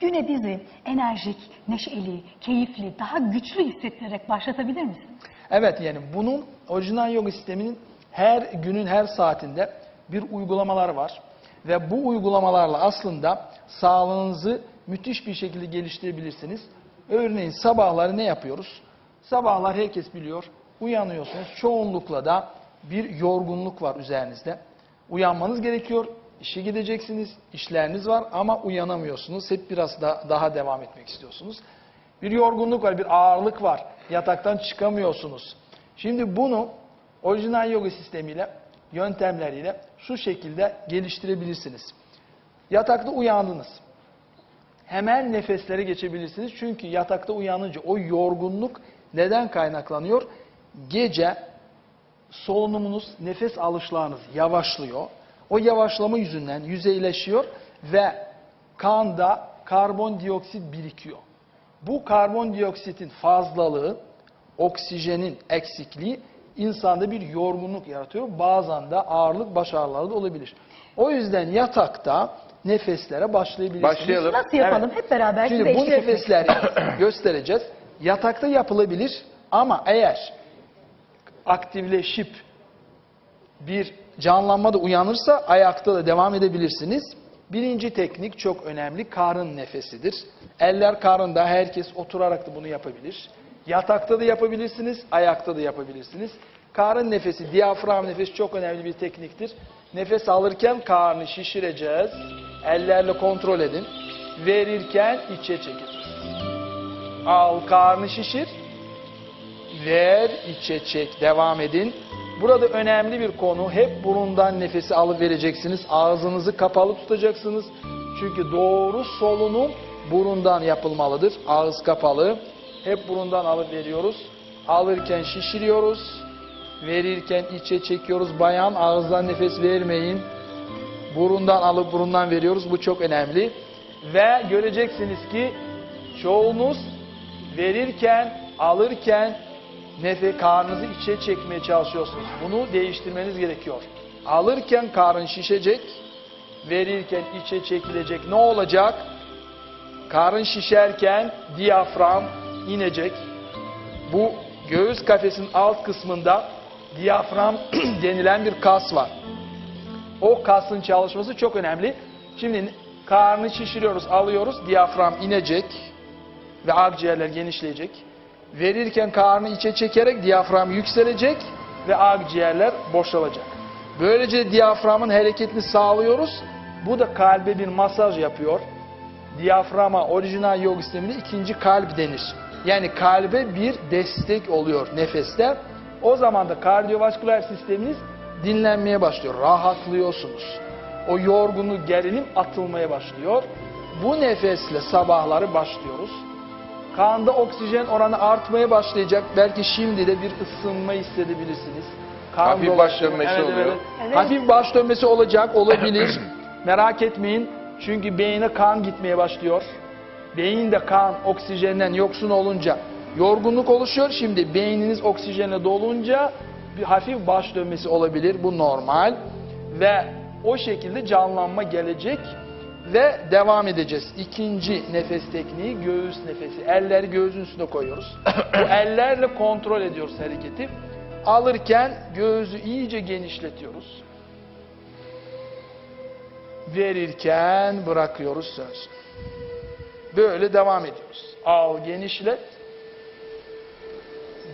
Güne bizi enerjik, neşeli, keyifli, daha güçlü hissettirerek başlatabilir misin? Evet yani bunun orijinal yoga sisteminin her günün her saatinde bir uygulamalar var. Ve bu uygulamalarla aslında sağlığınızı müthiş bir şekilde geliştirebilirsiniz. Örneğin sabahları ne yapıyoruz? Sabahlar herkes biliyor. Uyanıyorsunuz. Çoğunlukla da bir yorgunluk var üzerinizde. Uyanmanız gerekiyor. İşe gideceksiniz. işleriniz var ama uyanamıyorsunuz. Hep biraz da, daha devam etmek istiyorsunuz. Bir yorgunluk var, bir ağırlık var. Yataktan çıkamıyorsunuz. Şimdi bunu orijinal yoga sistemiyle, yöntemleriyle şu şekilde geliştirebilirsiniz. Yatakta uyandınız. Hemen nefeslere geçebilirsiniz. Çünkü yatakta uyanınca o yorgunluk neden kaynaklanıyor? Gece solunumunuz, nefes alışlarınız yavaşlıyor. O yavaşlama yüzünden yüzeyleşiyor ve kanda karbondioksit birikiyor. Bu karbondioksitin fazlalığı, oksijenin eksikliği insanda bir yorgunluk yaratıyor. Bazen de ağırlık, baş ağrıları da olabilir. O yüzden yatakta nefeslere başlayabilirsiniz. Başlayalım. Nasıl yapalım? Evet. Hep beraber Şimdi bu nefesleri göstereceğiz. Yatakta yapılabilir ama eğer aktifleşip bir canlanma da uyanırsa ayakta da devam edebilirsiniz. Birinci teknik çok önemli. Karın nefesidir. Eller karında herkes oturarak da bunu yapabilir. Yatakta da yapabilirsiniz, ayakta da yapabilirsiniz. Karın nefesi, diyafram nefesi çok önemli bir tekniktir. Nefes alırken karnı şişireceğiz. Ellerle kontrol edin. Verirken içe çekin. Al karnı şişir. Ver, içe çek. Devam edin. Burada önemli bir konu. Hep burundan nefesi alıp vereceksiniz. Ağzınızı kapalı tutacaksınız. Çünkü doğru solunum burundan yapılmalıdır. Ağız kapalı. Hep burundan alıp veriyoruz. Alırken şişiriyoruz. Verirken içe çekiyoruz. Bayan ağızdan nefes vermeyin. Burundan alıp burundan veriyoruz. Bu çok önemli. Ve göreceksiniz ki çoğunuz verirken, alırken nefes karnınızı içe çekmeye çalışıyorsunuz. Bunu değiştirmeniz gerekiyor. Alırken karın şişecek, verirken içe çekilecek. Ne olacak? Karın şişerken diyafram inecek. Bu göğüs kafesinin alt kısmında diyafram denilen bir kas var. O kasın çalışması çok önemli. Şimdi karnı şişiriyoruz, alıyoruz. Diyafram inecek ve akciğerler genişleyecek. Verirken karnı içe çekerek diyafram yükselecek ve akciğerler boşalacak. Böylece diyaframın hareketini sağlıyoruz. Bu da kalbe bir masaj yapıyor. Diyaframa orijinal yoga sisteminde ikinci kalp denir. Yani kalbe bir destek oluyor nefeste. O zaman da kardiyovasküler sisteminiz dinlenmeye başlıyor. Rahatlıyorsunuz. O yorgunluk, gerilim atılmaya başlıyor. Bu nefesle sabahları başlıyoruz. Kanda oksijen oranı artmaya başlayacak. Belki şimdi de bir ısınma hissedebilirsiniz. Kan Hafif baş dönmesi oluyor. Evet. Hafif baş dönmesi olacak, olabilir. Merak etmeyin. Çünkü beyine kan gitmeye başlıyor. Beyinde kan oksijenden yoksun olunca yorgunluk oluşuyor. Şimdi beyniniz oksijenle dolunca bir hafif baş dönmesi olabilir. Bu normal. Ve o şekilde canlanma gelecek ve devam edeceğiz. İkinci nefes tekniği göğüs nefesi. Elleri göğsün üstüne koyuyoruz. Bu ellerle kontrol ediyoruz hareketi. Alırken göğsü iyice genişletiyoruz. Verirken bırakıyoruz sönsün. Böyle devam ediyoruz. Al genişlet.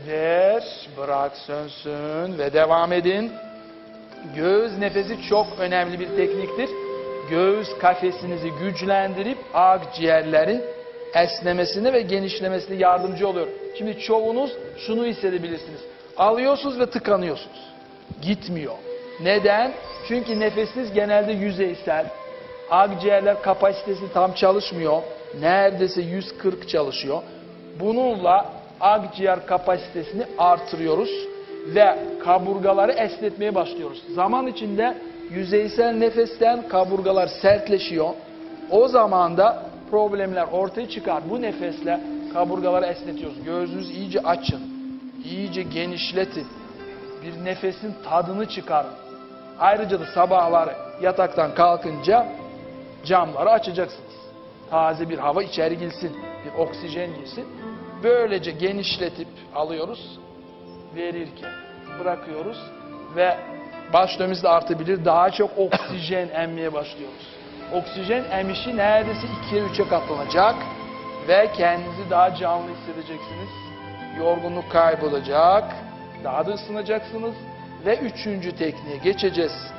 Ver, bırak sönsün ve devam edin. Göğüs nefesi çok önemli bir tekniktir. Göğüs kafesinizi güçlendirip akciğerlerin esnemesine ve genişlemesine yardımcı oluyor. Şimdi çoğunuz şunu hissedebilirsiniz. Alıyorsunuz ve tıkanıyorsunuz. Gitmiyor. Neden? Çünkü nefesiniz genelde yüzeysel. Akciğerler kapasitesi tam çalışmıyor. Neredeyse 140 çalışıyor. Bununla akciğer kapasitesini artırıyoruz ve kaburgaları esnetmeye başlıyoruz. Zaman içinde yüzeysel nefesten kaburgalar sertleşiyor. O zaman da problemler ortaya çıkar. Bu nefesle kaburgaları esnetiyoruz. Gözünüzü iyice açın. iyice genişletin. Bir nefesin tadını çıkarın. Ayrıca da sabahları yataktan kalkınca camları açacaksınız. Taze bir hava içeri girsin. Bir oksijen girsin. Böylece genişletip alıyoruz. Verirken bırakıyoruz ve dönmemiz de artabilir. Daha çok oksijen emmeye başlıyoruz. Oksijen emişi neredeyse 2'ye 3'e katlanacak ve kendinizi daha canlı hissedeceksiniz. Yorgunluk kaybolacak. Daha da ısınacaksınız. Ve üçüncü tekniğe geçeceğiz.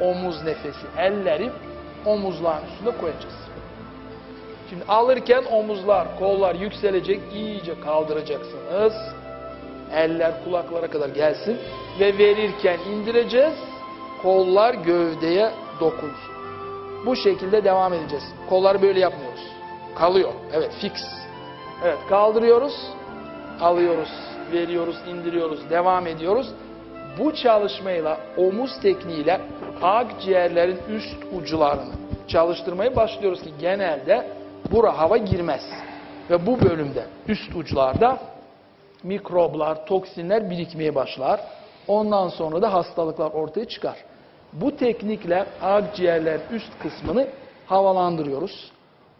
Omuz nefesi. Elleri omuzların üstüne koyacağız. Şimdi alırken omuzlar, kollar yükselecek. iyice kaldıracaksınız. Eller kulaklara kadar gelsin. Ve verirken indireceğiz. Kollar gövdeye dokunsun. Bu şekilde devam edeceğiz. Kolları böyle yapmıyoruz. Kalıyor. Evet fix. Evet kaldırıyoruz. Alıyoruz. Veriyoruz. indiriyoruz. Devam ediyoruz. Bu çalışmayla omuz tekniğiyle akciğerlerin üst ucularını çalıştırmaya başlıyoruz ki genelde bura hava girmez. Ve bu bölümde üst uçlarda mikroblar, toksinler birikmeye başlar. Ondan sonra da hastalıklar ortaya çıkar. Bu teknikle akciğerler üst kısmını havalandırıyoruz.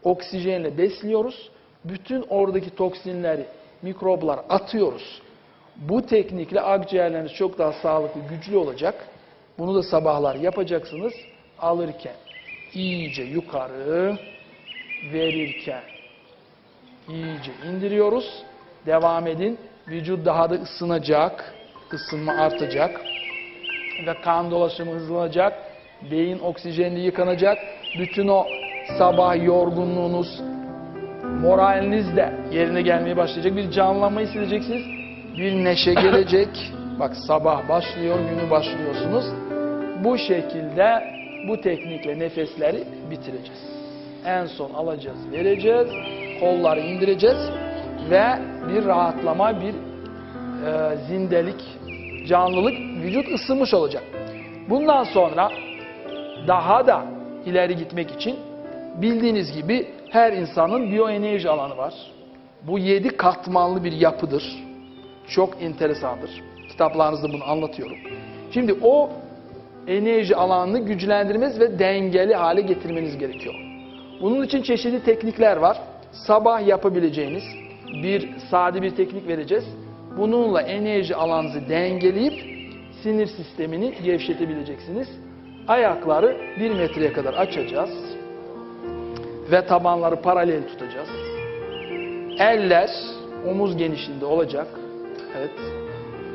Oksijenle besliyoruz. Bütün oradaki toksinleri, mikroplar atıyoruz. Bu teknikle akciğerleriniz çok daha sağlıklı, güçlü olacak. Bunu da sabahlar yapacaksınız. Alırken iyice yukarı, verirken iyice indiriyoruz. Devam edin. Vücut daha da ısınacak. Isınma artacak. Ve kan dolaşımı hızlanacak. Beyin oksijenli yıkanacak. Bütün o sabah yorgunluğunuz, moraliniz de yerine gelmeye başlayacak. Bir canlanma hissedeceksiniz. Bir neşe gelecek. Bak sabah başlıyor, günü başlıyorsunuz. Bu şekilde bu teknikle nefesleri bitireceğiz. En son alacağız, vereceğiz. Kolları indireceğiz ve bir rahatlama, bir e, zindelik, canlılık, vücut ısınmış olacak. Bundan sonra daha da ileri gitmek için bildiğiniz gibi her insanın biyoenerji alanı var. Bu yedi katmanlı bir yapıdır. Çok enteresandır. Kitaplarınızda bunu anlatıyorum. Şimdi o enerji alanını güçlendirmeniz ve dengeli hale getirmeniz gerekiyor. Bunun için çeşitli teknikler var. Sabah yapabileceğiniz bir sade bir teknik vereceğiz. Bununla enerji alanınızı dengeleyip sinir sistemini gevşetebileceksiniz. Ayakları bir metreye kadar açacağız. Ve tabanları paralel tutacağız. Eller omuz genişliğinde olacak. Evet.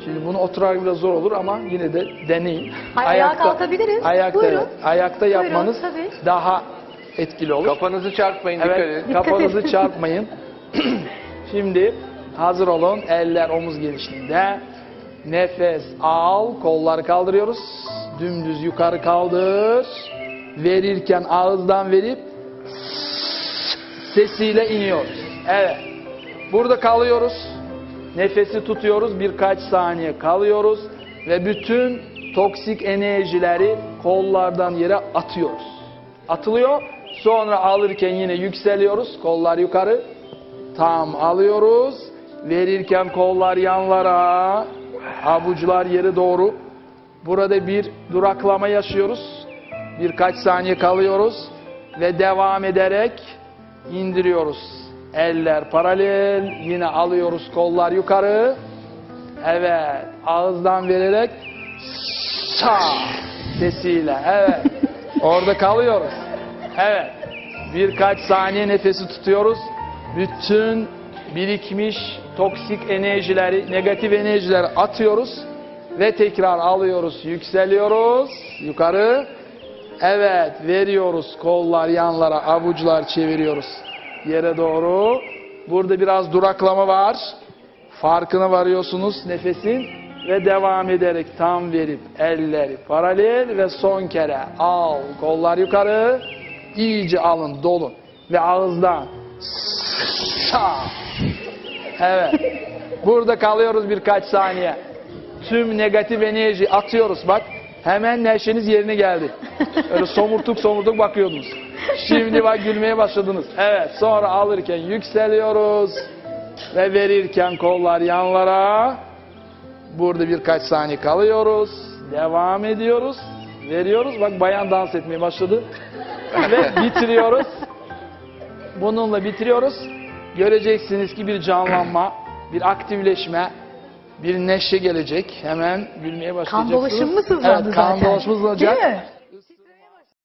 Şimdi bunu oturarak biraz zor olur ama yine de deneyin. Ay- ayağa kalkabiliriz. Ayakta, Buyurun. ayakta Buyurun, yapmanız tabii. daha etkili olur. Kafanızı çarpmayın dikkat Evet, edin. kafanızı çarpmayın. Şimdi hazır olun. Eller omuz genişliğinde. Nefes al, kolları kaldırıyoruz. Dümdüz yukarı kaldır. Verirken ağızdan verip sesiyle iniyoruz. Evet. Burada kalıyoruz. Nefesi tutuyoruz. Birkaç saniye kalıyoruz. Ve bütün toksik enerjileri kollardan yere atıyoruz. Atılıyor. Sonra alırken yine yükseliyoruz. Kollar yukarı. Tam alıyoruz. Verirken kollar yanlara. Avuçlar yere doğru. Burada bir duraklama yaşıyoruz. Birkaç saniye kalıyoruz. Ve devam ederek indiriyoruz. Eller paralel. Yine alıyoruz kollar yukarı. Evet. Ağızdan vererek sa sesiyle. Evet. Orada kalıyoruz. Evet. Birkaç saniye nefesi tutuyoruz. Bütün birikmiş toksik enerjileri, negatif enerjileri atıyoruz. Ve tekrar alıyoruz, yükseliyoruz. Yukarı. Evet, veriyoruz. Kollar yanlara, avuçlar çeviriyoruz. Yere doğru. Burada biraz duraklama var. Farkına varıyorsunuz nefesin ve devam ederek tam verip elleri paralel ve son kere al kollar yukarı iyice alın dolun ve ağızdan evet burada kalıyoruz birkaç saniye tüm negatif enerji atıyoruz bak hemen neşeniz yerine geldi öyle somurtuk somurtuk bakıyordunuz şimdi bak gülmeye başladınız evet sonra alırken yükseliyoruz ve verirken kollar yanlara. Burada birkaç saniye kalıyoruz. Devam ediyoruz. Veriyoruz. Bak bayan dans etmeye başladı. ve bitiriyoruz. Bununla bitiriyoruz. Göreceksiniz ki bir canlanma, bir aktifleşme, bir neşe gelecek. Hemen gülmeye başlayacaksınız. Kan dolaşımımız hızlandı Evet, kan zaten. olacak. Değil mi?